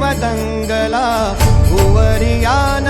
वदङ्गला भुवरियान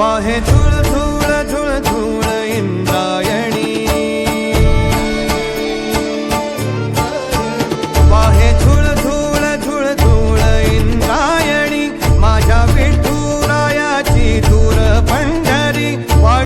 वाहे तुळ